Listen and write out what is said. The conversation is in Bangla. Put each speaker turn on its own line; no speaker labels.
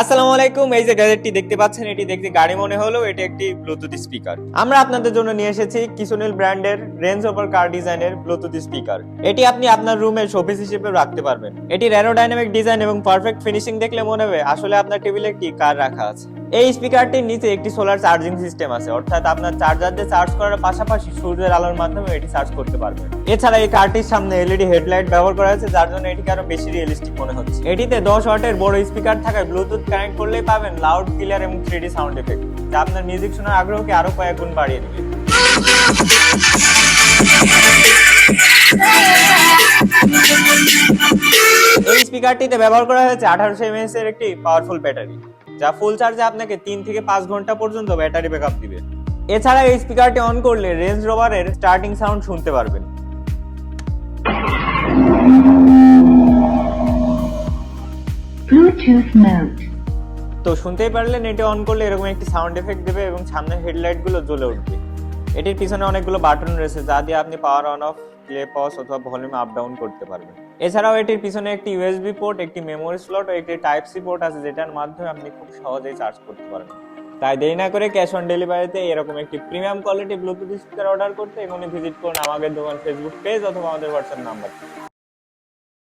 আসসালামু আলাইকুম, এই যে গ্যাজেটটি দেখতে পাচ্ছেন, এটি দেখতে গাড়ি মনে হলো এটি একটি ব্লুটুথ স্পিকার আমরা আপনাদের জন্য নিয়ে এসেছি কিসুনিল ব্র্যান্ডের রেঞ্জ ওভার কার ডিজাইনের ব্লুটুথ স্পিকার এটি আপনি আপনার রুমে শোপিস হিসেবে রাখতে পারবেন। এটির অ্যারোডাইনামিক ডিজাইন এবং পারফেক্ট ফিনিশিং দেখলে মনে হবে, আসলে আপনার টেবিলে একটি কার রাখা আছে। এই স্পিকারটির নিচে একটি সোলার চার্জিং সিস্টেম আছে। অর্থাৎ আপনার চার্জার দিয়ে চার্জ করার পাশাপাশি সূর্যের আলোর মাধ্যমে এটি চার্জ করতে পারবেন এছাড়া এই কারটির সামনে এলইডি হেডলাইট ব্যবহার করা হয়েছে, যার জন্য এটিকে আরও বেশি রিয়েলিস্টিক মনে হচ্ছে। এটিতে দশ ওয়াটের বড় স্পিকার থাকায় ব্লুটুথ কানেক্ট করলেই পাবেন লাউড ক্লিয়ার এবং থ্রিডি সাউন্ড এফেক্ট যা আপনার মিউজিক শোনার আগ্রহকে আরও কয়েক গুণ বাড়িয়ে দেবে। এই স্পিকারটিতে ব্যবহার করা হয়েছে আঠারোশো এমএস এর একটি পাওয়ারফুল ব্যাটারি যা ফুল চার্জে আপনাকে তিন থেকে পাঁচ ঘণ্টা পর্যন্ত ব্যাটারি ব্যাকআপ দিবে। এছাড়া এই স্পিকারটি অন করলে রেঞ্জ রোভারের স্টার্টিং সাউন্ড শুনতে পারবেন. তো শুনতেই পারলেন এটি অন করলে এরকম একটি সাউন্ড এফেক্ট দেবে এবং সামনের হেডলাইটগুলো জ্বলে উঠবে। এটির পিছনে অনেকগুলো বাটন রয়েছে যা দিয়ে আপনি power on off play pause অথবা ভলিউম আপ ডাউন করতে পারবেন এছাড়াও এটির পিছনে একটি ইউএসবি পোর্ট একটি মেমোরি স্লট ও একটি টাইপ সি পোর্ট আছে, যেটার মাধ্যমে আপনি খুব সহজেই চার্জ করতে পারবেন। তাই দেরি না করে ক্যাশ অন ডেলিভারিতে এরকম একটি premium quality Bluetooth speaker order করতে এখানে ভিজিট করুন আমাদের দোকান ফেসবুক পেজ অথবা আমাদের হোয়াটসঅ্যাপ নাম্বার